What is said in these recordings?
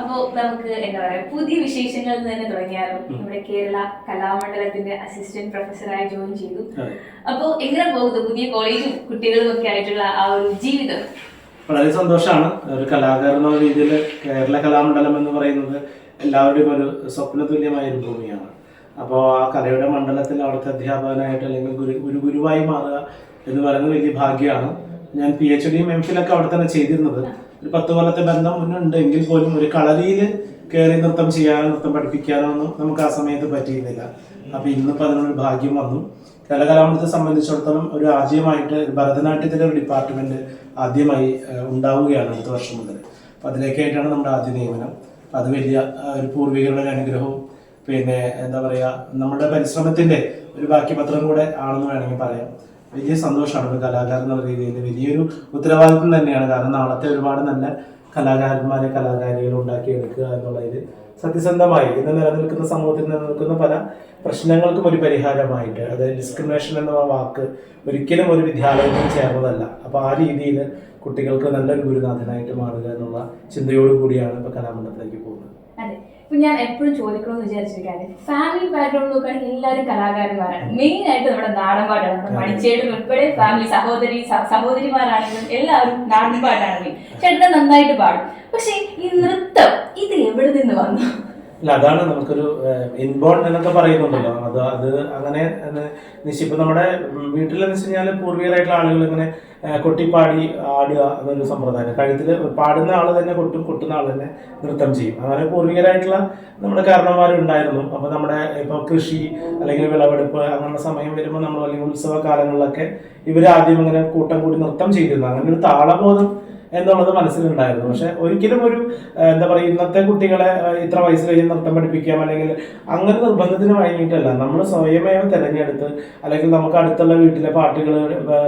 അപ്പോ നമുക്ക് എന്താ പറയാ പുതിയ വിശേഷങ്ങളിൽ നിന്ന് തന്നെ തുടങ്ങിയാലും? നമ്മുടെ കേരള കലാമണ്ഡലത്തിന്റെ അസിസ്റ്റന്റ് പ്രൊഫസറായി ജോയിൻ ചെയ്തു. അപ്പോ എങ്ങനെ പോകുന്നു പുതിയ കോളേജും കുട്ടികളും ഒക്കെ ആയിട്ടുള്ള ആ ഒരു ജീവിതം? വളരെ സന്തോഷമാണ്. ഒരു കലാകാരൻ രീതിയിൽ കേരള കലാമണ്ഡലം എന്ന് പറയുന്നത് എല്ലാവരുടെയും ഒരു സ്വപ്ന തുല്യമായ ഒരു ഭൂമിയാണ്. അപ്പോൾ ആ കലയുടെ മണ്ഡലത്തിൽ അവിടുത്തെ അധ്യാപകനായിട്ട് അല്ലെങ്കിൽ ഗുരു ഗുരുവായി മാറുക എന്ന് പറയുന്നത് വലിയ ഭാഗ്യമാണ്. ഞാൻ പി എച്ച് ഡിയും എം ഫിലൊക്കെ അവിടെ തന്നെ ചെയ്തിരുന്നത്. ഒരു പത്ത് കൊല്ലത്തെ ബന്ധം മുന്നുണ്ട് എങ്കിൽ പോലും ഒരു കളരിയിൽ കയറി നൃത്തം ചെയ്യാനോ നൃത്തം പഠിപ്പിക്കാനോ ഒന്നും നമുക്ക് ആ സമയത്ത് പറ്റിയിരുന്നില്ല. അപ്പൊ ഇന്നിപ്പോ അതിനൊരു ഭാഗ്യം വന്നു. കലകലാമണ്ഡലത്തെ സംബന്ധിച്ചിടത്തോളം ഒരു ആദ്യമായിട്ട് ഭരതനാട്യത്തിന്റെ ഒരു ഡിപ്പാർട്ട്മെന്റ് ആദ്യമായി ഉണ്ടാവുകയാണ് അടുത്ത വർഷം മുതൽ. അപ്പൊ അതിലേക്കായിട്ടാണ് നമ്മുടെ ആദ്യ നിയമനം. അത് വലിയ ഒരു പൂർവികരുടെ ഒരു അനുഗ്രഹവും പിന്നെ എന്താ പറയുക നമ്മുടെ പരിശ്രമത്തിന്റെ ഒരു ബാക്കി പത്രം കൂടെ ആണെന്ന് വേണമെങ്കിൽ പറയാം. വലിയ സന്തോഷമാണ് ഒരു കലാകാരൻ എന്നുള്ള രീതിയിൽ. വലിയൊരു ഉത്തരവാദിത്വം തന്നെയാണ്. കാരണം നാളത്തെ ഒരുപാട് നല്ല കലാകാരന്മാരെ കലാകാരികൾ ഉണ്ടാക്കിയെടുക്കുക എന്നുള്ളതിൽ സത്യസന്ധമായി ഇന്ന് നിലനിൽക്കുന്ന സമൂഹത്തിൽ നിലനിൽക്കുന്ന പല പ്രശ്നങ്ങൾക്കും ഒരു പരിഹാരമായിട്ട്. അത് ഡിസ്ക്രിമിനേഷൻ എന്ന വാക്ക് ഒരിക്കലും ഒരു വിദ്യാലയത്തിൽ ചേർന്നതല്ല. അപ്പോൾ ആ രീതിയിൽ കുട്ടികൾക്ക് നല്ലൊരു ഗുരുനാഥനായിട്ട് മാറുക എന്നുള്ള ചിന്തയോടു കൂടിയാണ് ഇപ്പോൾ കലാമണ്ഡലത്തിലേക്ക് പോകുന്നത്. ഇപ്പൊ ഞാൻ എപ്പോഴും ചോദിക്കണമെന്ന് വിചാരിച്ചിരിക്കാതെ ഫാമിലി ബാക്ക്ഗ്രൗണ്ട് നോക്കുകയാണെങ്കിൽ എല്ലാവരും കലാകാരന്മാരാണ്. മെയിൻ ആയിട്ട് നമ്മുടെ നാടൻപാട്ടാണ്. നമ്മുടെ മണിച്ചേട്ടൻ ഉൾപ്പെടെ ഫാമിലി സഹോദരി സഹോദരിമാരാണെങ്കിലും എല്ലാവരും നാടൻപാട്ടാണ് മെയിൻ ചേട്ടൻ നന്നായിട്ട് പാടും. പക്ഷെ ഈ നൃത്തം ഇത് എവിടെ നിന്ന് വന്നു? അല്ല അതാണ് നമുക്കൊരു ഇൻബോൺ എന്നൊക്കെ പറയുന്നുണ്ടല്ലോ. അത് അത് അങ്ങനെ നിശ്ചയിപ്പം നമ്മുടെ വീട്ടിലെന്ന് വെച്ച് കഴിഞ്ഞാൽ പൂർവികരായിട്ടുള്ള ആളുകൾ ഇങ്ങനെ കൊട്ടിപ്പാടി ആടുക എന്നൊരു സമ്പ്രദായം. കഴുത്തിൽ പാടുന്ന ആൾ തന്നെ കൊട്ടും കൊട്ടുന്ന ആൾ തന്നെ നൃത്തം ചെയ്യും. അങ്ങനെ പൂർവികരായിട്ടുള്ള നമ്മുടെ കാരണന്മാരുണ്ടായിരുന്നു അപ്പോൾ നമ്മുടെ ഇപ്പോൾ കൃഷി അല്ലെങ്കിൽ വിളവെടുപ്പ് അങ്ങനെയുള്ള സമയം വരുമ്പോൾ നമ്മൾ അല്ലെങ്കിൽ ഉത്സവ കാലങ്ങളിലൊക്കെ ഇവർ ആദ്യം ഇങ്ങനെ കൂട്ടം കൂടി നൃത്തം ചെയ്തിരുന്നു. അങ്ങനെ ഒരു താളബോധം എന്നുള്ളത് മനസ്സിലുണ്ടായിരുന്നു. പക്ഷെ ഒരിക്കലും ഒരു എന്താ പറയുക ഇന്നത്തെ കുട്ടികളെ ഇത്ര വയസ്സ് കഴിഞ്ഞ് നൃത്തം പഠിപ്പിക്കാം അല്ലെങ്കിൽ അങ്ങനെ നിർബന്ധത്തിന് വഴങ്ങിയിട്ടല്ല. നമ്മൾ സ്വയമേവ തിരഞ്ഞെടുത്ത് അല്ലെങ്കിൽ നമുക്ക് അടുത്തുള്ള വീട്ടിലെ പാട്ടുകൾ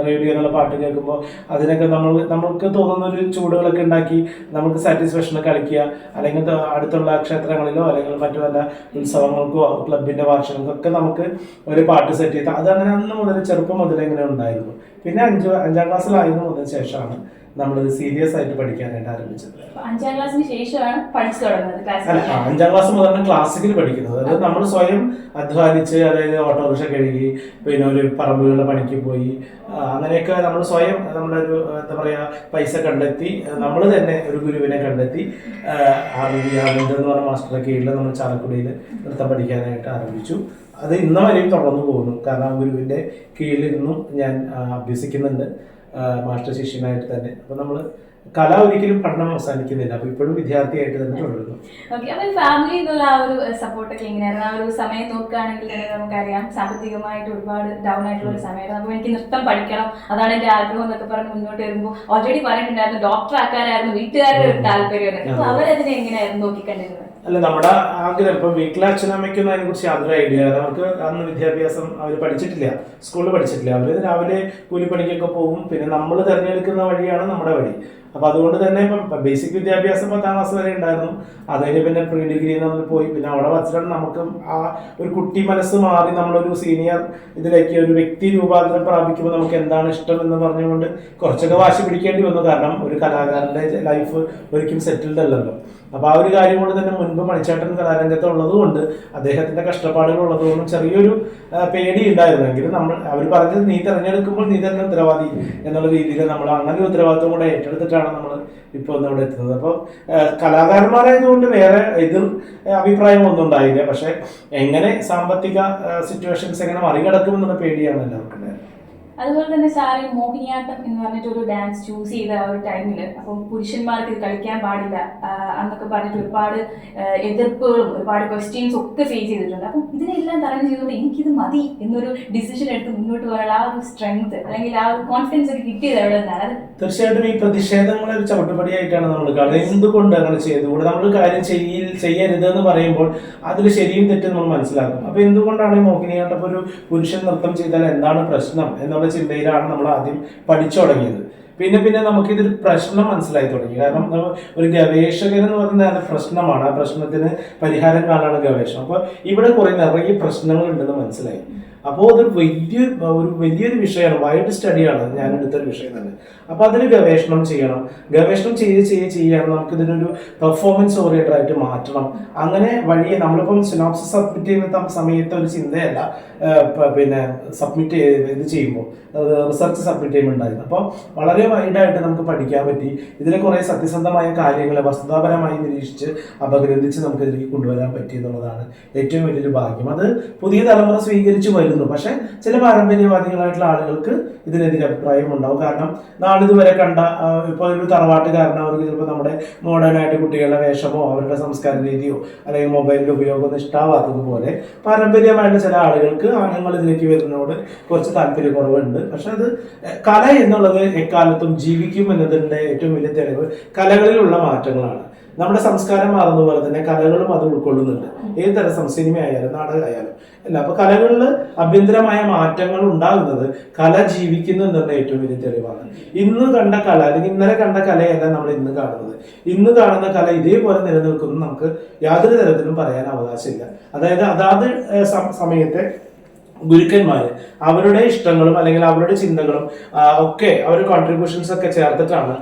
റേഡിയോ എന്നുള്ള പാട്ട് കേൾക്കുമ്പോൾ അതിനൊക്കെ നമ്മൾ നമുക്ക് തോന്നുന്ന ഒരു ചൂടുകളൊക്കെ ഉണ്ടാക്കി നമുക്ക് സാറ്റിസ്ഫാക്ഷൻ കളിക്കുക. അല്ലെങ്കിൽ അടുത്തുള്ള ക്ഷേത്രങ്ങളിലോ അല്ലെങ്കിൽ മറ്റു വല്ല ഉത്സവങ്ങൾക്കോ ക്ലബിന്റെ വാർഷികങ്ങൾക്കൊക്കെ നമുക്ക് ഒരു പാട്ട് സെറ്റ് ചെയ്ത് അത് അങ്ങനെ അന്ന് മുതൽ ചെറുപ്പം മുതൽ ഇങ്ങനെ ഉണ്ടായിരുന്നു. പിന്നെ അഞ്ച് അഞ്ചാം ക്ലാസ്സിലായിരുന്നു മുതൽ ശേഷമാണ് നമ്മളിത് സീരിയസ് ആയിട്ട് പഠിക്കാനായിട്ട് ആരംഭിച്ചത്? അഞ്ചാം ക്ലാസ്സിന് ശേഷമാണ് പഠിച്ചു തുടങ്ങുന്നത് അല്ല അഞ്ചാം ക്ലാസ് മുതലാണ് ക്ലാസിക്കൽ പഠിക്കുന്നത്. അതായത് നമ്മൾ സ്വയം അധ്വാനിച്ച് അതായത് ഓട്ടോറിക്ഷ കഴുകി പിന്നെ ഒരു പറമ്പുകളുടെ പണിക്ക് പോയി അങ്ങനെയൊക്കെ നമ്മൾ സ്വയം നമ്മുടെ ഒരു എന്താ പറയാ പൈസ കണ്ടെത്തി നമ്മൾ തന്നെ ഒരു ഗുരുവിനെ കണ്ടെത്തി ആനന്ദ് എന്ന് പറഞ്ഞ മാസ്റ്ററുടെ കീഴിൽ നമ്മൾ ചാലക്കുടിയിൽ നൃത്തം പഠിക്കാനായിട്ട് ആരംഭിച്ചു. അത് ഇന്ന് വരെയും തുടർന്നു പോകുന്നു. കാരണം ആ ഗുരുവിന്റെ കീഴിൽ ഇന്നും ഞാൻ അഭ്യസിക്കുന്നുണ്ട്. മാസ്റ്റർ ശിഷ്യനായിട്ട് തന്നെ. അപ്പൊ നമ്മൾ കല ഒരിക്കലും പഠനം അവസാനിക്കുന്നില്ല. അപ്പൊ ഇപ്പോഴും വിദ്യാർത്ഥിയായിട്ട് തന്നെ തുടരുന്നു. ഫാമിലി ആ ഒരു സപ്പോർട്ടൊക്കെ എങ്ങനെയായിരുന്നു? ആ ഒരു സമയം നോക്കുകയാണെങ്കിൽ തന്നെ നമുക്കറിയാം സാമ്പത്തികമായിട്ട് ഒരുപാട് ഡൗൺ ആയിട്ടുള്ള ഒരു സമയമായിരുന്നു. അപ്പോൾ എനിക്ക് നൃത്തം പഠിക്കണം അതാണ് എന്റെ ആഗ്രഹം എന്നൊക്കെ പറഞ്ഞ് മുന്നോട്ട് വരുമ്പോൾ ഓൾറെഡി പറഞ്ഞിട്ടുണ്ടായിരുന്നു ഡോക്ടർ ആക്കാനായിരുന്നു വീട്ടുകാരുടെ ഒരു താല്പര്യം. അപ്പൊ അവരതിനെ എങ്ങനെയായിരുന്നു നോക്കിക്കണ്ടിരുന്നത്? അല്ല നമ്മുടെ ആഗ്രഹം ഇപ്പൊ വീട്ടിലെ അച്ഛനമ്മയ്ക്കൊന്നും അതിനെ കുറിച്ച് യാതൊരു ഐഡിയ ഇല്ല. അവർക്ക് അന്ന് വിദ്യാഭ്യാസം അവർ പഠിച്ചിട്ടില്ല സ്കൂളിൽ പഠിച്ചിട്ടില്ല. അവർ രാവിലെ കൂലിപ്പണിക്കൊക്കെ പോകും. പിന്നെ നമ്മൾ തിരഞ്ഞെടുക്കുന്ന വഴിയാണ് നമ്മുടെ വഴി. അപ്പൊ അതുകൊണ്ട് തന്നെ ഇപ്പം ബേസിക് വിദ്യാഭ്യാസം പത്താം ക്ലാസ് വരെ ഉണ്ടായിരുന്നു. അത് കഴിഞ്ഞ് പിന്നെ പ്രീ ഡിഗ്രി നമ്മൾ പോയി. പിന്നെ അവിടെ വച്ചിട്ടാണ് നമുക്ക് ആ ഒരു കുട്ടി മനസ്സ് മാറി നമ്മളൊരു സീനിയർ ഇതിലേക്ക് ഒരു വ്യക്തി രൂപാന്തരം പ്രാപിക്കുമ്പോൾ നമുക്ക് എന്താണ് ഇഷ്ടം എന്ന് പറഞ്ഞുകൊണ്ട് കുറച്ചൊക്കെ വാശി പിടിക്കേണ്ടി വന്നു. കാരണം ഒരു കലാകാരന്റെ ലൈഫ് ഒരിക്കലും സെറ്റിൽഡ് അല്ലല്ലോ. അപ്പൊ ആ ഒരു കാര്യം കൊണ്ട് തന്നെ മുൻപ് മണിച്ചേട്ടൻ കലാരംഗത്ത് ഉള്ളതുകൊണ്ട് അദ്ദേഹത്തിന്റെ കഷ്ടപ്പാടുകൾ ഉള്ളതുകൊണ്ടും ചെറിയൊരു പേടി ഉണ്ടായിരുന്നെങ്കിലും നമ്മൾ അവർ പറഞ്ഞത് നീ തിരഞ്ഞെടുക്കുമ്പോൾ നീ തന്നെ ഉത്തരവാദി എന്നുള്ള രീതിയിൽ നമ്മൾ അങ്ങനെ ഉത്തരവാദിത്വം കൂടെ ഏറ്റെടുത്തിട്ടാണ് നമ്മൾ ഇപ്പോൾ ഇവിടെ എത്തുന്നത് അപ്പോൾ കലാകാരന്മാരായതുകൊണ്ട് വേറെ ഇതിൽ അഭിപ്രായം ഒന്നും ഉണ്ടായില്ല പക്ഷെ എങ്ങനെ സാമ്പത്തിക സിറ്റുവേഷൻസ് എങ്ങനെ മറികടക്കും എന്നുള്ള പേടിയാണ് എല്ലാവർക്കും ഉണ്ടായിരുന്നത്. അതുപോലെ തന്നെ സാറ് മോഹിനിയാട്ടം എന്ന് പറഞ്ഞിട്ട് ഒരു ഡാൻസ് ചൂസ് ചെയ്ത ആ ഒരു ടൈമിൽ അപ്പം പുരുഷന്മാർക്ക് ഇത് കളിക്കാൻ പാടില്ല. എന്നൊക്കെ പറഞ്ഞിട്ട് ഒരുപാട് എതിർപ്പുകളും ഒരുപാട് ക്വസ്റ്റ്യൻസ് ഒക്കെ ഫേസ് ചെയ്തിട്ടുണ്ട്. അപ്പം ഇതിനെല്ലാം തരണം ചെയ്തുകൊണ്ട് എനിക്കിത് മതി എന്നൊരു ഡിസിഷൻ എടുത്ത് മുന്നോട്ട് പോകാനുള്ള ആ ഒരു സ്ട്രെങ്ത് അല്ലെങ്കിൽ ആ ഒരു കോൺഫിഡൻസ് ഒക്കെ കിട്ടിയത് എവിടെ നിന്നാണ്? തീർച്ചയായിട്ടും ഈ പ്രതിഷേധങ്ങളെ ഒരു ചവിട്ടുപടിയായിട്ടാണ് നമ്മൾ കാണുന്നത് എന്തുകൊണ്ട് അങ്ങനെ ചെയ്തു? ഇവിടെ നമ്മൾ കാര്യം ചെയ്യ ചെയ്യരുത് എന്ന് പറയുമ്പോൾ അതിൽ ശരിയും തെറ്റും നമ്മൾ മനസ്സിലാക്കും. അപ്പൊ എന്തുകൊണ്ടാണ് മോഹിനിയാട്ടം ഒരു പുരുഷൻ നൃത്തം ചെയ്താൽ എന്താണ് പ്രശ്നം എന്നുള്ള ചിന്തയിലാണ് നമ്മൾ ആദ്യം പഠിച്ചു തുടങ്ങിയത്. പിന്നെ പിന്നെ നമുക്ക് ഇതൊരു പ്രശ്നം മനസ്സിലായി തുടങ്ങി. കാരണം ഒരു ഗവേഷകൻ എന്ന് പറയുന്നത് പ്രശ്നമാണ്. ആ പ്രശ്നത്തിന് പരിഹാരം കാണാണ് ഗവേഷണം. അപ്പൊ ഇവിടെ കുറെ നിറയെ പ്രശ്നങ്ങൾ ഉണ്ടെന്ന് മനസ്സിലായി. അപ്പോൾ അതൊരു വലിയ ഒരു വലിയൊരു വിഷയമാണ്. വൈഡ് സ്റ്റഡിയാണ് ഞാൻ എടുത്തൊരു വിഷയം തന്നെ. അപ്പോൾ അതിന് ഗവേഷണം ചെയ്യണം. ഗവേഷണം ചെയ്ത് ചെയ്ത് ചെയ്യണം നമുക്ക് ഇതിനൊരു പെർഫോമൻസ് ഓറിയന്റഡ് ആയിട്ട് മാറ്റണം. അങ്ങനെ വഴിയെ നമ്മളിപ്പം സിനോപ്സിസ് സബ്മിറ്റ് ചെയ്യുന്ന സമയത്ത് ഒരു ചിന്തയല്ല. പിന്നെ സബ്മിറ്റ് ഇത് ചെയ്യുമ്പോൾ. റിസർച്ച് സബ്മിറ്റ് ചെയ്യുമ്പോൾ അപ്പോൾ വളരെ വൈഡായിട്ട് നമുക്ക് പഠിക്കാൻ പറ്റി. ഇതിലെ കുറേ സത്യസന്ധമായ കാര്യങ്ങളെ വസ്തുതാപരമായി നിരീക്ഷിച്ച് അപഗ്രഥിച്ച് നമുക്ക് ഇതിലേക്ക് കൊണ്ടുവരാൻ പറ്റി എന്നുള്ളതാണ് ഏറ്റവും വലിയൊരു ഭാഗ്യം. അത് പുതിയ തലമുറ സ്വീകരിച്ചു വരുന്നു. പക്ഷേ ചില പാരമ്പര്യവാദികളായിട്ടുള്ള ആളുകൾക്ക് ഇതിനെതിരെ അഭിപ്രായം ഉണ്ടാവും. കാരണം നാളിതുവരെ കണ്ട ഇപ്പോൾ ഒരു തറവാട്ടുകാരൻ അവർക്ക് ചിലപ്പോൾ നമ്മുടെ മോഡേൺ ആയിട്ട് കുട്ടികളുടെ വേഷമോ അവരുടെ സംസ്കാര രീതിയോ അല്ലെങ്കിൽ മൊബൈലിന്റെ ഉപയോഗം ഇഷ്ടാവാത്തതുപോലെ പാരമ്പര്യമായിട്ടുള്ള ചില ആളുകൾക്ക് ആണുങ്ങൾ ഇതിലേക്ക് വരുന്നതിനോട് കുറച്ച് താല്പര്യക്കുറവുണ്ട്. പക്ഷെ അത് കല എന്നുള്ളത് എക്കാലത്തും ജീവിക്കും എന്നതിന്റെ ഏറ്റവും വലിയ തെളിവ് കലകളിലുള്ള മാറ്റങ്ങളാണ്. നമ്മുടെ സംസ്കാരം മാറുന്ന പോലെ തന്നെ കലകളും അത് ഉൾക്കൊള്ളുന്നുണ്ട്. ഏത് തരം സിനിമ സിനിമയായാലും നാടകമായാലും. അല്ല അപ്പൊ കലകളിൽ അഭ്യന്തരമായ മാറ്റങ്ങൾ ഉണ്ടാകുന്നത് കല ജീവിക്കുന്നു എന്നുള്ള ഏറ്റവും വലിയ തെളിവാണ്. ഇന്ന് കണ്ട കല അല്ലെങ്കിൽ ഇന്നലെ കണ്ട കലയല്ല നമ്മൾ ഇന്ന് കാണുന്നത്. ഇന്ന് കാണുന്ന കല ഇതേപോലെ നിലനിൽക്കുന്നു നമുക്ക് യാതൊരു തരത്തിലും പറയാൻ അവകാശമില്ല. അതായത് അതാത് സമയത്തെ ഗുരുക്കന്മാര്. അവരുടെ ഇഷ്ടങ്ങളും അല്ലെങ്കിൽ അവരുടെ ചിന്തകളും ഒക്കെ അവരുടെ കോൺട്രിബ്യൂഷൻസ് ഒക്കെ ചേർത്തിട്ടാണ്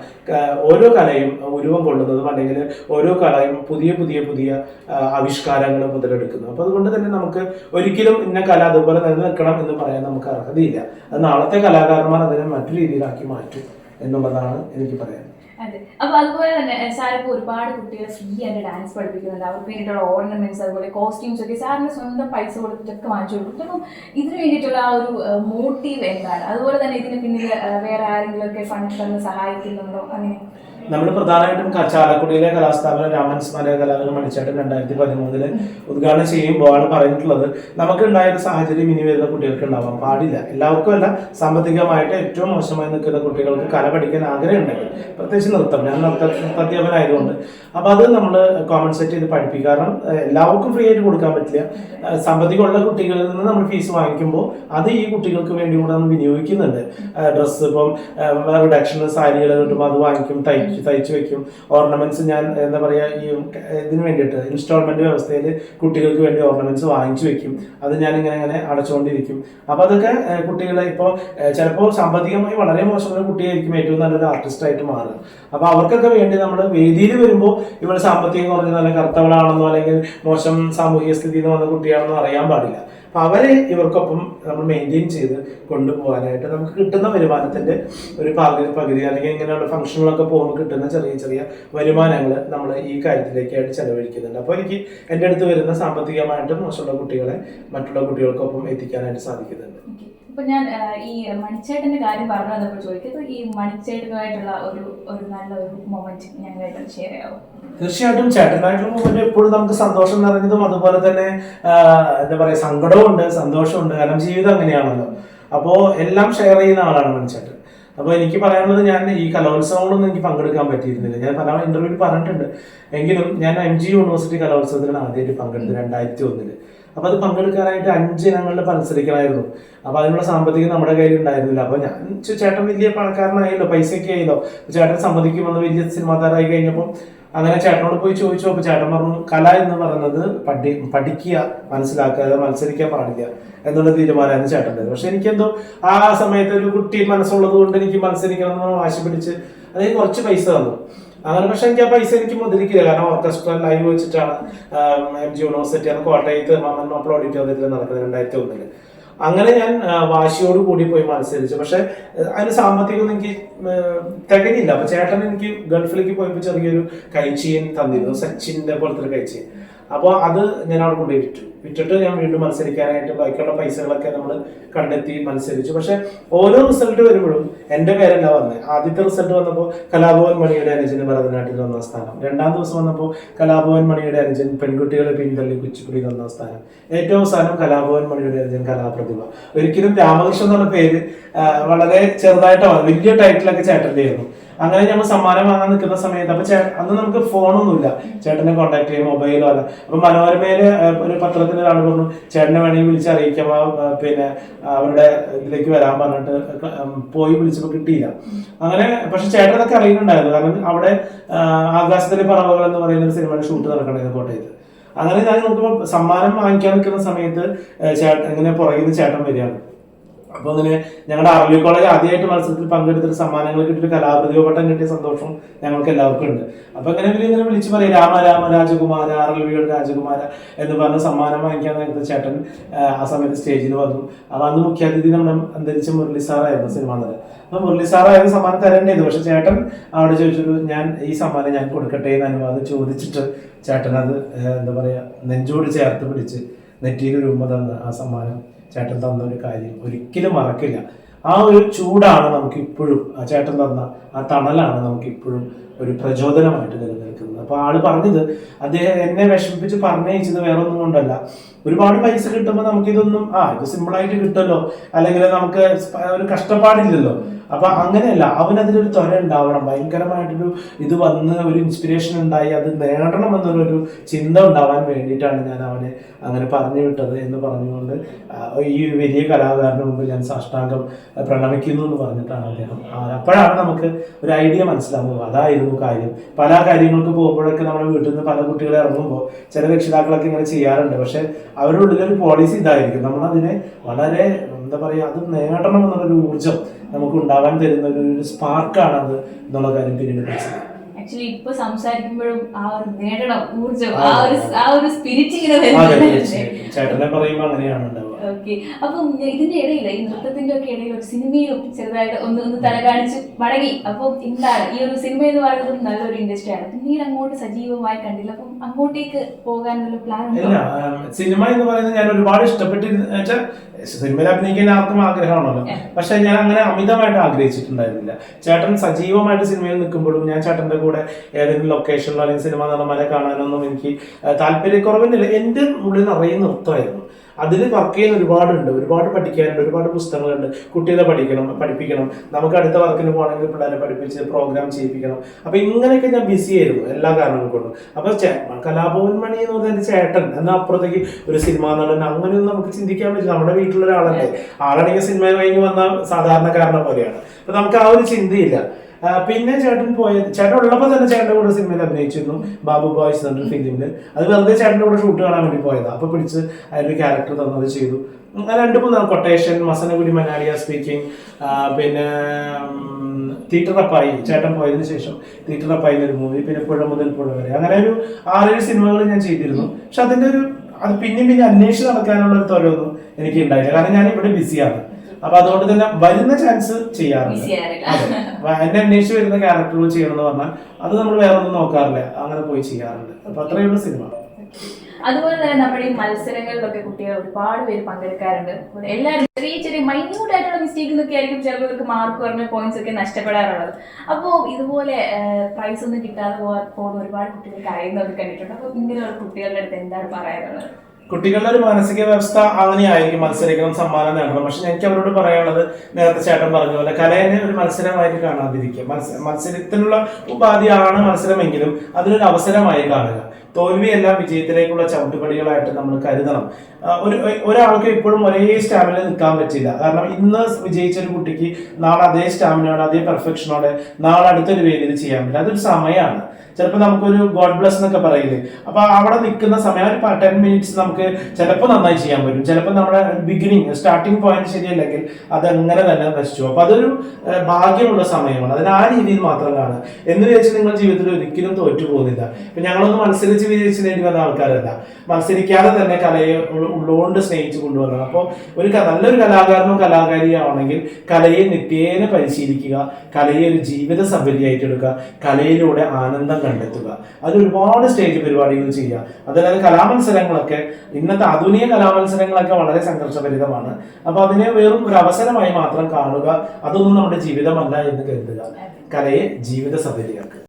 ഓരോ കലയും ഉരുവം കൊള്ളുന്നതും അല്ലെങ്കിൽ ഓരോ കലയും പുതിയ പുതിയ പുതിയ ആവിഷ്കാരങ്ങൾ മുതലെടുക്കുന്നത് അപ്പോൾ അതുകൊണ്ട് തന്നെ നമുക്ക് ഒരിക്കലും ഇന്ന കല അതുപോലെ നിലനിൽക്കണം എന്ന് പറയാൻ നമുക്ക് അർഹതയില്ല. അത് നാളത്തെ കലാകാരന്മാർ അതിനെ മറ്റു രീതിയിലാക്കി മാറ്റും എന്നുള്ളതാണ് എനിക്ക് പറയാൻ അതെ. അപ്പൊ അതുപോലെ തന്നെ സാർ ഇപ്പോൾ ഒരുപാട് കുട്ടികളെ ഫ്രീ ആയിട്ട് ഡാൻസ് പഠിപ്പിക്കുന്നുണ്ട്. അവർക്ക് വേണ്ടിയിട്ടുള്ള ഓർണമെന്റ്സ് അതുപോലെ കോസ്റ്റ്യൂംസ് ഒക്കെ സാറിന് സ്വന്തം പൈസ കൊടുത്തിട്ടൊക്കെ വാങ്ങിച്ചു കൊടുക്കും. അപ്പം ഇതിന് വേണ്ടിയിട്ടുള്ള ആ ഒരു മോട്ടീവ് എന്താണ്? അതുപോലെ തന്നെ ഇതിന് പിന്നിൽ വേറെ ആരെങ്കിലും ഒക്കെ ഫണ്ട് തന്ന് സഹായിക്കുന്നുണ്ടോ? അങ്ങനെ. നമ്മൾ പ്രധാനമായിട്ടും ചാലക്കുടിയിലെ കലാസ്ഥാപനം രാമൻ സ്മാരക കലാകാരൻ മണിച്ചേട്ടൻ രണ്ടായിരത്തി പതിമൂന്നിൽ ഉദ്ഘാടനം ചെയ്യുമ്പോൾ ആണ് പറഞ്ഞിട്ടുള്ളത്. നമുക്ക് ഉണ്ടായ ഒരു സാഹചര്യം ഇനി വരുന്ന കുട്ടികൾക്ക് ഉണ്ടാവാൻ പാടില്ല. എല്ലാവർക്കും അല്ല സാമ്പത്തികമായിട്ട് ഏറ്റവും മോശമായി നിൽക്കുന്ന കുട്ടികൾക്ക് കല പഠിക്കാൻ ആഗ്രഹം ഉണ്ടെങ്കിൽ പ്രത്യേകിച്ച് നൃത്തം ഞാൻ നൃത്ത നൃത്താധ്യാപനായതുകൊണ്ട് അപ്പൊ അത് നമ്മൾ കോമൺ സെറ്റ് ചെയ്ത് പഠിപ്പിക്കും. കാരണം എല്ലാവർക്കും ഫ്രീ ആയിട്ട് കൊടുക്കാൻ പറ്റില്ല. സാമ്പത്തികമുള്ള കുട്ടികളിൽ നിന്ന് നമ്മൾ ഫീസ് വാങ്ങിക്കുമ്പോൾ അത് ഈ കുട്ടികൾക്ക് വേണ്ടി കൂടെ നമ്മൾ വിനിയോഗിക്കുന്നുണ്ട്. ഡ്രസ്സ് ഇപ്പം റിഡക്ഷൻ സാരികൾ കിട്ടുമ്പോൾ അത് വാങ്ങിക്കും തയ്ച്ച് തയ്ച്ച് വെക്കും. ഓർണമെന്റ്സ് ഞാൻ എന്താ പറയുക ഈ ഇതിന് വേണ്ടിയിട്ട് ഇൻസ്റ്റാൾമെന്റ് വ്യവസ്ഥയിൽ കുട്ടികൾക്ക് വേണ്ടി ഓർണമെന്റ്സ് വാങ്ങിച്ചു വെക്കും. അത് ഞാൻ ഇങ്ങനെ ഇങ്ങനെ അടച്ചുകൊണ്ടിരിക്കും. അപ്പൊ അതൊക്കെ കുട്ടികളെ ഇപ്പോൾ ചിലപ്പോൾ സാമ്പത്തികമായി വളരെ മോശമുള്ള കുട്ടിയായിരിക്കും ഏറ്റവും നല്ലൊരു ആർട്ടിസ്റ്റായിട്ട് മാറുക. അപ്പൊ അവർക്കൊക്കെ വേണ്ടി നമ്മൾ വേദിയിൽ വരുമ്പോൾ ഇവൾ സാമ്പത്തികം കുറഞ്ഞ നല്ല കർത്തവളാണെന്നോ അല്ലെങ്കിൽ മോശം സാമൂഹിക സ്ഥിതിയിൽ നിന്ന് വന്ന കുട്ടിയാണെന്നോ അറിയാൻ പാടില്ല. അപ്പൊ അവരെ ഇവർക്കൊപ്പം നമ്മൾ മെയിന്റെയിൻ ചെയ്ത് കൊണ്ടുപോകാനായിട്ട് നമുക്ക് കിട്ടുന്ന വരുമാനത്തിന്റെ ഒരു പകുതി പകുതി അല്ലെങ്കിൽ ഇങ്ങനെയുള്ള ഫംഗ്ഷനുകളൊക്കെ പോകുമ്പോൾ കിട്ടുന്ന ചെറിയ ചെറിയ വരുമാനങ്ങൾ നമ്മൾ ഈ കാര്യത്തിലേക്കായിട്ട് ചെലവഴിക്കുന്നുണ്ട്. അപ്പോൾ എനിക്ക് എന്റെ അടുത്ത് വരുന്ന സാമ്പത്തികമായിട്ട് മോശമുള്ള കുട്ടികളെ മറ്റുള്ള കുട്ടികൾക്കൊപ്പം എത്തിക്കാനായിട്ട് സാധിക്കുന്നുണ്ട്. ഇപ്പൊ ഞാൻ ഈ മണിച്ചേട്ടന്റെ കാര്യം പറഞ്ഞു വന്നപ്പോൾ ചോദിക്കുന്നത് ഈ മണിച്ചേട്ടനുമായിട്ടുള്ള ഒരു ഒരു നല്ല ഒരു മൊമെന്റ് ഞങ്ങളായിട്ട് ഷെയർ ആവും തീർച്ചയായിട്ടും ചേട്ടനായിട്ടുള്ള മൂവ്മെന്റ് എപ്പോഴും നമുക്ക് സന്തോഷം നിറഞ്ഞതും അതുപോലെ തന്നെ എന്താ പറയാ ഉണ്ട് സന്തോഷമുണ്ട്. കാരണം ജീവിതം അങ്ങനെയാണല്ലോ. അപ്പോൾ എല്ലാം ഷെയർ ചെയ്യുന്ന ആളാണ് മണിച്ചേട്ടൻ. അപ്പോൾ എനിക്ക് പറയാനുള്ളത് ഞാൻ ഈ കലോത്സവങ്ങളൊന്നും എനിക്ക് പങ്കെടുക്കാൻ പറ്റിയിരുന്നില്ല. ഞാൻ പല ഇന്റർവ്യൂവിൽ പറഞ്ഞിട്ടുണ്ട്. എങ്കിലും ഞാൻ എം ജി യൂണിവേഴ്സിറ്റി കലോത്സവത്തിലാണ് ആദ്യമായിട്ട് പങ്കെടുത്തത് രണ്ടായിരത്തി ഒന്നിൽ. അപ്പൊ അത് പങ്കെടുക്കാനായിട്ട് അഞ്ച് ഇനങ്ങളിൽ മത്സരിക്കണമായിരുന്നു. അപ്പോൾ അതിനുള്ള സാമ്പത്തികം നമ്മുടെ കയ്യിൽ ഉണ്ടായിരുന്നില്ല അപ്പൊ ഞാൻ ചേട്ടൻ വലിയ പണക്കാരനായല്ലോ പൈസയൊക്കെ ആയല്ലോ. ചേട്ടൻ സമ്മതിക്കുമെന്ന് വലിയ സിനിമാ താരമായി കഴിഞ്ഞപ്പോൾ അങ്ങനെ ചേട്ടനോട് പോയി ചോദിച്ചു. അപ്പൊ ചേട്ടൻ പറഞ്ഞു കല എന്ന് പറയുന്നത് പഠി പഠിക്കുക മനസ്സിലാക്കാതെ മത്സരിക്കാൻ പാടില്ല എന്നുള്ള തീരുമാനമായിരുന്നു ചേട്ടന്റെ പക്ഷെ എനിക്കെന്തോ ആ സമയത്ത് ഒരു കുട്ടി മനസ്സുള്ളത് കൊണ്ട് എനിക്ക് മത്സരിക്കണം എന്ന് വാശി പിടിച്ച് അതിന് കുറച്ച് പൈസ തന്നു. അങ്ങനെ പക്ഷെ എനിക്ക് ആ പൈസ എനിക്ക് മുതലിക്കില്ല. കാരണം ഓർക്കസ്ട്ര ലൈവ് വെച്ചിട്ടാണ് എം ജി യൂണിവേഴ്സിറ്റി ആണ് കോട്ടയത്ത് മാമൻ മാപ്പിള ഓഡിറ്റോറിയത്തിൽ നടക്കുന്നത് രണ്ടായിരത്തി ഒന്നിൽ. അങ്ങനെ ഞാൻ വാശിയോട് കൂടി പോയി മത്സരിച്ചു. പക്ഷെ അതിന് സാമ്പത്തികം എനിക്ക് തികഞ്ഞില്ല. അപ്പൊ ചേട്ടൻ എനിക്ക് ഗൾഫിലേക്ക് പോയപ്പോൾ ചെറിയൊരു കൈച്ചീൻ തന്നിരുന്നു. സച്ചിന്റെ പോലത്തെ ഒരു കൈച്ചീൻ അപ്പോൾ അത് ഞാൻ അവിടെ കൊണ്ടുപോയി വിറ്റു. വിറ്റിട്ട് ഞാൻ വീണ്ടും മത്സരിക്കാനായിട്ട് ബാക്കിയുള്ള പൈസകളൊക്കെ നമ്മൾ കണ്ടെത്തി മത്സരിച്ചു. പക്ഷെ ഓരോ റിസൾട്ട് വരുമ്പോഴും എന്റെ പേരല്ല വന്നത് ആദ്യത്തെ റിസൾട്ട് വന്നപ്പോൾ കലാഭവൻ മണിയുടെ അനുജന് ഭരതനാട്യത്തിൽ ഒന്നാം സ്ഥാനം. രണ്ടാം ദിവസം വന്നപ്പോൾ കലാഭവൻ മണിയുടെ അനുജൻ പെൺകുട്ടികളെ പിന്തള്ളി കുച്ചിപ്പുടി ഒന്നാം സ്ഥാനം. ഏറ്റവും അവസാനം കലാഭവൻ മണിയുടെ അനുജൻ കലാപ്രതിഭ. ഒരിക്കലും രാമകൃഷ്ണൻ എന്നുള്ള പേര് വളരെ ചെറുതായിട്ടാണ്. വലിയ ടൈറ്റിലൊക്കെ ചേട്ടന്റെ ആയിരുന്നു അങ്ങനെ ഞങ്ങൾ സമ്മാനം വാങ്ങാൻ നിൽക്കുന്ന സമയത്ത് അപ്പൊ അന്ന് നമുക്ക് ഫോണൊന്നുമില്ല. ചേട്ടനെ കോൺടാക്ട് ചെയ്യാൻ മൊബൈലോ അല്ല. അപ്പൊ മനോരമയിൽ ഒരു പത്രത്തിന് ഒരാൾ പറഞ്ഞു ചേട്ടനെ വേണമെങ്കിൽ വിളിച്ച് അറിയിക്കാം പിന്നെ അവരുടെ ഇതിലേക്ക് വരാൻ പറഞ്ഞിട്ട് പോയി വിളിച്ചപ്പോൾ കിട്ടിയില്ല. അങ്ങനെ പക്ഷെ ചേട്ടനൊക്കെ അറിയുന്നുണ്ടായിരുന്നു. കാരണം അവിടെ ആകാശത്തിലെ പറവകൾ എന്ന് പറയുന്ന ഒരു സിനിമയുടെ ഷൂട്ട് നടക്കണത് കോട്ടയത്ത്. അങ്ങനെ ഞാൻ നോക്കുമ്പോൾ സമ്മാനം വാങ്ങിക്കാൻ നിൽക്കുന്ന സമയത്ത് ചേട്ടൻ ഇങ്ങനെ പുറകിൽ നിന്ന് ചേട്ടൻ വരികയാണ്. അപ്പൊ അങ്ങനെ ഞങ്ങളുടെ അറബി കോളേജ് ആദ്യമായിട്ട് മത്സരത്തിൽ പങ്കെടുത്തിട്ട് സമ്മാനങ്ങൾ കിട്ടിയൊരു കലാപ്രതിഭ പട്ടം കിട്ടിയ സന്തോഷം ഞങ്ങൾക്ക് എല്ലാവർക്കും ഉണ്ട്. അപ്പൊ അങ്ങനെ ഇവർ ഇങ്ങനെ വിളിച്ചു പറയും രാമ രാമ രാജകുമാര അറബിയുടെ രാജകുമാര എന്ന് പറഞ്ഞ സമ്മാനം വാങ്ങിക്കാൻ നേരത്തെ ചേട്ടൻ ആ, സമയത്ത് സ്റ്റേജിൽ വന്നു. അപ്പൊ അന്ന് മുഖ്യാതിഥി നമ്മുടെ അന്തരിച്ച മുരളി സാറായിരുന്നു സിനിമാ നടൻ. അപ്പൊ മുരളി സാറായിരുന്നു സമ്മാനം തരേണ്ടത് പക്ഷെ ചേട്ടൻ അവിടെ ചോദിച്ചൊരു ഞാൻ ഈ സമ്മാനം ഞാൻ കൊടുക്കട്ടെ എന്ന് അനുവാദം ചോദിച്ചിട്ട് ചേട്ടൻ അത് എന്താ പറയാ നെഞ്ചോട് ചേർത്ത് പിടിച്ച് നെറ്റിയിൽ ഒരു ഉമ്മ തന്ന ആ സമ്മാനം ചേട്ടൻ തന്ന ഒരു കാര്യം ഒരിക്കലും മറക്കില്ല. ആ ഒരു ചൂടാണ് നമുക്ക് ഇപ്പോഴും ആ ചേട്ടൻ തന്ന ആ തണലാണ് നമുക്ക് ഇപ്പോഴും ഒരു പ്രചോദനമായിട്ട് നിലനിൽക്കുന്നത്. അപ്പോൾ ആൾ പറഞ്ഞത് അദ്ദേഹം എന്നെ വിഷമിപ്പിച്ച് പറഞ്ഞയച്ചത് വേറെ ഒന്നും കൊണ്ടല്ല. ഒരുപാട് പൈസ കിട്ടുമ്പോൾ നമുക്കിതൊന്നും ആ ഇത് സിമ്പിളായിട്ട് കിട്ടുമല്ലോ. അല്ലെങ്കിൽ നമുക്ക് ഒരു കഷ്ടപ്പാടില്ലല്ലോ. അപ്പൊ അങ്ങനെയല്ല അവനതിലൊരു ത്വര ഉണ്ടാവണം. ഭയങ്കരമായിട്ടൊരു ഇത് വന്ന് ഒരു ഇൻസ്പിറേഷൻ ഉണ്ടായി അത് നേടണം എന്നുള്ളൊരു ചിന്ത ഉണ്ടാവാൻ വേണ്ടിയിട്ടാണ് ഞാൻ അവനെ അങ്ങനെ പറഞ്ഞു വിട്ടത് എന്ന് പറഞ്ഞുകൊണ്ട് ഈ വലിയ കലാകാരന് മുമ്പ് ഞാൻ സാഷ്ടാംഗം പ്രണമിക്കുന്നു എന്ന് പറഞ്ഞിട്ടാണ് അദ്ദേഹം. അപ്പോഴാണ് നമുക്ക് ഒരു ഐഡിയ മനസ്സിലാവുക അതായിരുന്നു കാര്യം. പല കാര്യങ്ങൾക്ക് പോകുമ്പോഴൊക്കെ നമ്മുടെ വീട്ടിൽ നിന്ന് പല കുട്ടികളെ ഇറങ്ങുമ്പോൾ ചില രക്ഷിതാക്കളൊക്കെ ഇങ്ങനെ ചെയ്യാറുണ്ട്. പക്ഷെ അവരുടെ ഉള്ളിലൊരു പോളിസി ഇതായിരിക്കും. നമ്മളതിനെ വളരെ എന്താ പറയുക അത് നേടണം എന്നുള്ളൊരു ഊർജം നമുക്ക് ഉണ്ടാവാൻ തരുന്ന ഒരു സ്പാർക്കാണ് അത് എന്നുള്ള കാര്യം പിന്നീട് മനസ്സിലായി. ആക്ച്വലി ഇപ്പൊ സംസാരിക്കുമ്പോഴും ആ ഒരു നേടണം ഊർജം ആ ഒരു ആ ഒരു സ്പിരിറ്റ് ഇങ്ങനെ ചേട്ടനെ പറയുമ്പോൾ അങ്ങനെയാണ് ഓക്കെ. അപ്പം ഇതിന്റെ ഇടയിൽ ഈ നൃത്തത്തിന്റെ ഒക്കെ ഇടയിൽ ഒരു സിനിമയിലും ചെറുതായിട്ട് ഒന്ന് ഒന്ന് തല കാണിച്ച് മടങ്ങി. അപ്പം എന്താണ്? ഈ ഒരു സിനിമ എന്ന് പറയുന്നത് നല്ലൊരു ഇൻഡസ്ട്രി ആണ്. പിന്നീട് അങ്ങോട്ട് സജീവമായി കണ്ടില്ല. അപ്പം അങ്ങോട്ടേക്ക് പോകാൻ ഒരു പ്ലാൻ സിനിമ എന്ന് പറയുന്നത് ഞാൻ ഒരുപാട് ഇഷ്ടപ്പെട്ടിരുന്ന സിനിമയിൽ അഭിനയിക്കാൻ ആർക്കും ആഗ്രഹമാണല്ലോ. പക്ഷെ ഞാൻ അങ്ങനെ അമിതമായിട്ട് ആഗ്രഹിച്ചിട്ടുണ്ടായിരുന്നില്ല. ചേട്ടൻ സജീവമായിട്ട് സിനിമയിൽ നിൽക്കുമ്പോഴും ഞാൻ ചേട്ടന്റെ കൂടെ ഏതെങ്കിലും ലൊക്കേഷനിലോ അല്ലെങ്കിൽ സിനിമ നടന്മാരെ കാണാനൊന്നും എനിക്ക് ആ, താല്പര്യക്കുറവില്ല. എന്റെ ഉള്ളിൽ നിറയെ നൃത്തമായിരുന്നു. അതിൽ വർക്ക് ചെയ്യാൻ ഒരുപാടുണ്ട്. ഒരുപാട് പഠിക്കാനുണ്ട്. ഒരുപാട് പുസ്തകങ്ങളുണ്ട്. കുട്ടികളെ പഠിക്കണം പഠിപ്പിക്കണം. നമുക്ക് അടുത്ത വർക്കിന് പോകണമെങ്കിൽ പിള്ളേരെ പഠിപ്പിച്ച് പ്രോഗ്രാം ചെയ്യിപ്പിക്കണം. അപ്പൊ ഇങ്ങനെയൊക്കെ ഞാൻ ബിസി ആയിരുന്നു എല്ലാ കാരണങ്ങൾ കൊണ്ടും. അപ്പൊ ചേ- കലാഭവൻ മണി എന്ന് പറഞ്ഞ എന്റെ ചേട്ടൻ എന്നാൽ അപ്പുറത്തേക്ക് ഒരു സിനിമാ നടൻ അങ്ങനെയൊന്നും നമുക്ക് ചിന്തിക്കാൻ പറ്റില്ല. നമ്മുടെ വീട്ടിലുള്ള ഒരാളല്ലേ ആളാണെങ്കിൽ സിനിമ കഴിഞ്ഞ് വന്ന സാധാരണക്കാരനെ പോലെയാണ്. അപ്പൊ നമുക്ക് ആ ഒരു ചിന്തയില്ല. പിന്നെ ചേട്ടൻ പോയ ചേട്ടൻ ഉള്ളപ്പോൾ തന്നെ ചേട്ടന്റെ കൂടെ സിനിമയിൽ അഭിനയിച്ചിരുന്നു. ബാബു ബോയ്സ് എന്ന ഫിലിമിൽ അത് വെറുതെ ചേട്ടന്റെ കൂടെ ഷൂട്ട് കാണാൻ വേണ്ടി പോയതാണ് അപ്പോൾ പിടിച്ച് അതിന്റെ ക്യാരക്ടർ തന്നത് ചെയ്തു. രണ്ട് മൂന്ന് കൊട്ടേഷൻ മസനഗുഡി മനാലിയ സ്പീക്കിംഗ് പിന്നെ തീറ്ററപ്പായി ചേട്ടൻ പോയതിനു ശേഷം തീറ്ററപ്പായി ഒരു മൂവി പിന്നെ പുഴ മുതൽ പുഴ വരെ. അങ്ങനെ ഒരു ആറേഴ് സിനിമകൾ ഞാൻ ചെയ്തിരുന്നു. പക്ഷെ അതിന്റെ ഒരു അത് പിന്നെ പിന്നെ അന്വേഷിച്ച് നടക്കാനുള്ള ഒരു ത്വരമൊന്നും എനിക്ക് ഉണ്ടായില്ല കാരണം ഞാൻ ഇവിടെ ബിസിയാണ് അപ്പൊ അതുകൊണ്ട് തന്നെ വരുന്ന ചാൻസ് ചെയ്യാറുണ്ട് എന്നെ അന്വേഷിച്ച് വരുന്ന ക്യാരക്ടറുകൾ ചെയ്യണമെന്ന് പറഞ്ഞാൽ അത് നമ്മൾ വേറെ ഒന്നും നോക്കാറില്ല. അങ്ങനെ പോയി ചെയ്യാറുണ്ട്. അപ്പൊ അത്രയുള്ള സിനിമ അതുപോലെ തന്നെ നമ്മുടെ ഈ മത്സരങ്ങളിലൊക്കെ കുട്ടികൾ ഒരുപാട് പേര് പങ്കെടുക്കാറുണ്ട്. എല്ലാവരും ചെറിയ ചെറിയ മൈന്യൂട്ട് ആയിട്ടുള്ള മിസ്റ്റേക്ക് എന്നൊക്കെ ആയിരിക്കും ചിലവർക്ക് മാർക്ക് കുറഞ്ഞ പോയിന്റ്സ് ഒക്കെ നഷ്ടപ്പെടാറുള്ളത്. അപ്പോൾ ഇതുപോലെ പ്രൈസ് ഒന്നും കിട്ടാതെ പോകാൻ പോകുന്ന ഒരുപാട് കുട്ടികൾ കരയുന്നത് കണ്ടിട്ടുണ്ട്. അപ്പോൾ ഇങ്ങനെയുള്ള കുട്ടികളുടെ അടുത്ത് എന്താണ് പറയാനുള്ളത്? കുട്ടികളുടെ ഒരു മാനസിക വ്യവസ്ഥ അങ്ങനെയായിരിക്കും മത്സരിക്കണം സമ്മാനം നേടണം. പക്ഷെ എനിക്ക് അവരോട് പറയാനുള്ളത് നേരത്തെ ചേട്ടൻ പറഞ്ഞ പോലെ കലയെ ഒരു മത്സരമായിട്ട് കാണാതിരിക്കുക. മത്സര മത്സരത്തിനുള്ള ഉപാധിയാണ് മത്സരമെങ്കിലും അതിനൊരു അവസരമായി കാണുക. തോൽവിയെല്ലാം വിജയത്തിലേക്കുള്ള ചവിട്ടുപടികളായിട്ട് നമ്മൾ കരുതണം. ഒരു ഒരാൾക്ക് എപ്പോഴും ഒരേ സ്റ്റാമിന നിൽക്കാൻ പറ്റില്ല. കാരണം ഇന്ന് വിജയിച്ച ഒരു കുട്ടിക്ക് നാളെ അതേ സ്റ്റാമിനയോടെ അതേ പെർഫെക്ഷനോടെ നാളെ അടുത്തൊരു വേദിയിൽ ചെയ്യാൻ പറ്റില്ല. അതൊരു സമയമാണ്. ചിലപ്പോൾ നമുക്കൊരു ഗോഡ് ബ്ലസ് എന്നൊക്കെ പറയില്ലേ? അപ്പൊ അവിടെ നിൽക്കുന്ന സമയം ഒരു ടെൻ മിനിറ്റ്സ് നമുക്ക് ചിലപ്പോൾ നന്നായി ചെയ്യാൻ പറ്റും. ചിലപ്പോൾ നമ്മുടെ ബിഗിനിങ് സ്റ്റാർട്ടിംഗ് പോയിന്റ് ശരിയല്ലെങ്കിൽ അത് അങ്ങനെ തന്നെ നശിച്ചു അപ്പൊ അതൊരു ഭാഗ്യമുള്ള സമയമാണ്. അതിന് ആ രീതിയിൽ മാത്രം കാണുക എന്ന് വെച്ച് നിങ്ങൾ ജീവിതത്തിൽ ഒരിക്കലും തോറ്റു പോകുന്നില്ല ഇപ്പൊ ഞങ്ങളൊന്നും മത്സരിച്ച് വിജയിച്ച് നേടി വന്ന ആൾക്കാരല്ല. മത്സരിക്കാതെ തന്നെ കലയെ ഉള്ളുകൊണ്ട് സ്നേഹിച്ചു കൊണ്ടുവന്നത് അപ്പോൾ ഒരു നല്ലൊരു കലാകാരനോ കലാകാരിയാവണമെങ്കിൽ കലയെ നിത്യേന പരിശീലിക്കുക കലയെ ഒരു ജീവിത സബരിയായിട്ട് എടുക്കുക കലയിലൂടെ ആനന്ദം കണ്ടെത്തുക. അത് ഒരുപാട് സ്റ്റേജ് പരിപാടികൾ ചെയ്യുക. അതല്ലാതെ കലാമത്സരങ്ങളൊക്കെ ഇന്നത്തെ ആധുനിക കലാമത്സരങ്ങളൊക്കെ വളരെ സംഘർഷഭരിതമാണ്. അപ്പോൾ അതിനെ വെറും ഒരു അവസരമായി മാത്രം കാണുക അതൊന്നും നമ്മുടെ ജീവിതമല്ല എന്ന് കരുതുക. കലയെ ജീവിത സബരിയാക്കുക